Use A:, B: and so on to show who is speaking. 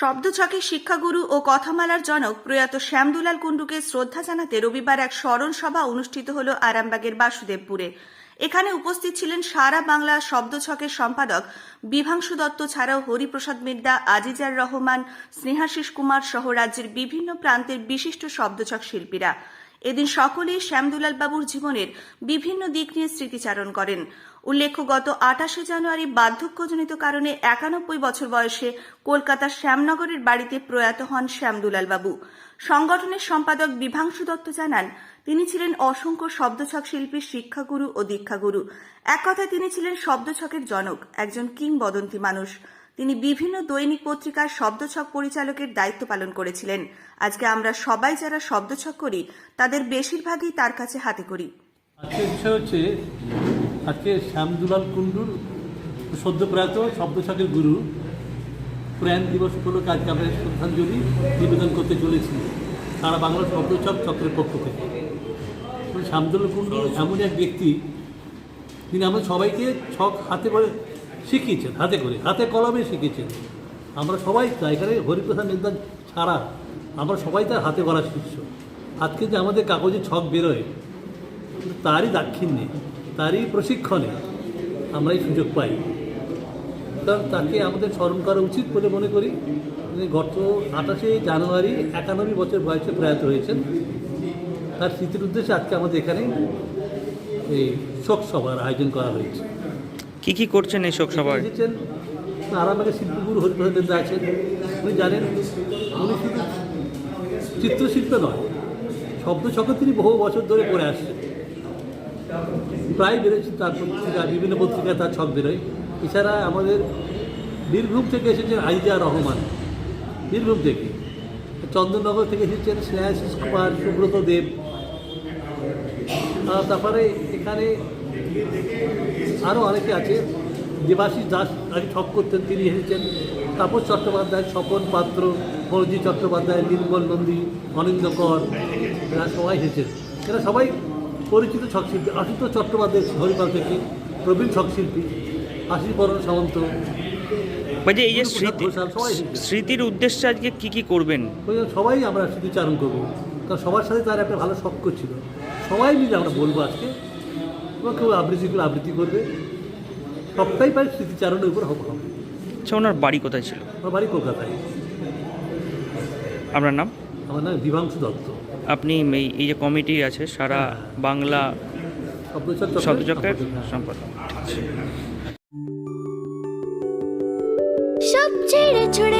A: শব্দছকে শিক্ষাগুরু ও কথামালার জনক প্রয়াত শ্যামদুলাল কুণ্ডুকে শ্রদ্ধা জানাতে রবিবার এক স্মরণ সভা অনুষ্ঠিত হল আরামবাগের বাসুদেবপুরে। এখানে উপস্থিত ছিলেন সারা বাংলা শব্দছকের সম্পাদক বিভাংশু দত্ত ছাড়াও হরিপ্রসাদ মিদ্দা আজিজার রহমান, স্নেহাশিস কুমার সহ রাজ্যের বিভিন্ন প্রান্তের বিশিষ্ট শব্দছক শিল্পীরা। এদিন সকলেই শ্যামদুলাল বাবুর জীবনের বিভিন্ন দিক নিয়ে স্মৃতিচারণ করেন। উল্লেখ্য, গত আঠাশে জানুয়ারি বার্ধক্যজনিত কারণে একানব্বই বছর বয়সে কলকাতার শ্যামনগরের বাড়িতে প্রয়াত হন শ্যামদুলাল বাবু। সংগঠনের সম্পাদক বিভাংশু দত্ত জানান, তিনি ছিলেন অসংখ্য শব্দছক শিল্পীর শিক্ষাগুরু ও দীক্ষাগুরু। এক কথায় তিনি ছিলেন শব্দছকের জনক, একজন কিংবদন্তি মানুষ। তিনি বিভিন্ন দৈনিক পত্রিকার শব্দছক পরিচালকের দায়িত্ব পালন করেছিলেন। আজকে আমরা সবাই যারা শব্দছক করি, তাদের বেশিরভাগই তার কাছে হাতে করি।
B: বিষয় হচ্ছে, আজকে শ্যামদুলাল কুণ্ডুর সদ্যপ্রয়াত শব্দশাকের গুরু প্রয়াণ দিবস উপলক্ষে আজকে আমরা শ্রদ্ধাঞ্জলি নিবেদন করতে চলেছি সারা বাংলা শব্দছক চক্রের পক্ষ থেকে। এবং শ্যামদুলাল কুণ্ডু এমন এক ব্যক্তি তিনি আমাদের সবাইকে ছক হাতে করে শিখিয়েছেন, হাতে করে, হাতে কলমে শিখিয়েছেন। আমরা সবাই তাই এখানে হরিপ্রসাদ মেদান ছাড়া, আমরা সবাই তার হাতে করা শিষ্য। আজকে যে আমাদের কাগজে ছক বেরোয়, তারই দাক্ষিণ্যে, তারই প্রশিক্ষণে আমরা এই সুযোগ পাই। কারণ তাকে আমাদের স্মরণ করা উচিত বলে মনে করি। গত আঠাশে জানুয়ারি একানব্বই বছর বয়সে প্রয়াত হয়েছেন। তার স্মৃতির উদ্দেশ্যে আজকে আমাদের এখানে এই শোক সভার আয়োজন করা হয়েছে।
C: কি কি করছেন এই শোক সভায়
B: এসেছেন আরামবাগের শিল্পীগুরু হরিপ্রসাদ আছেন উনি জানেন, উনি শুধু চিত্রশিল্প নয়, শব্দ ছকে তিনি বহু বছর ধরে করে আসছেন। প্রায় বেরোচ্ছে তার পত্রিকা, বিভিন্ন পত্রিকায় তার ছক বেরোয়। এছাড়া আমাদের বীরভূম থেকে এসেছেন আইজা রহমান। বীরভূম থেকে। চন্দননগর থেকে এসেছেন স্নেহাশিস কুমার, সুব্রত দেব। তারপরে এখানে আরও অনেকে আছে। দেবাশিস দাস আগে ছক করতেন তিনি এসেছেন তাপস চট্টোপাধ্যায় স্বপন পাত্র ফৌজি চট্টোপাধ্যায় নির্মল নন্দী অনিন্দ কর এরা সবাই এসেছেন এরা সবাই পরিচিত ছক শিল্পী আশুতোষ চট্টোপাধ্যায় হরিপাল থেকে প্রবীণ ছক শিল্পী আশিস বরণ সামন্ত।
C: বলছি এই যে স্মৃতি স্মৃতির উদ্দেশ্যে আজকে কি কি করবেন?
B: ওই জন্য সবাই আমরা স্মৃতিচারণ করব। কারণ সবার সাথে তার একটা ভালো শখ ছিল। সবাই মিলে আমরা বলব আজকে এবং কেউ আবৃত্তিগুলো আবৃত্তি করবে? সবটাই প্রায় স্মৃতিচারণের উপর হবে।
C: আচ্ছা ওনার বাড়ি কোথায় ছিল?
B: আমার বাড়ি কলকাতায়।
C: আপনার নাম?
B: আমার নাম বিভাংশু দত্ত।
C: আপনি এই এই যে কমিটি আছে সারা বাংলা
B: শব্দচক চক্রের
C: শব্দচক্রের
B: সম্পাদক।
D: সব ছেড়ে ছুড়ে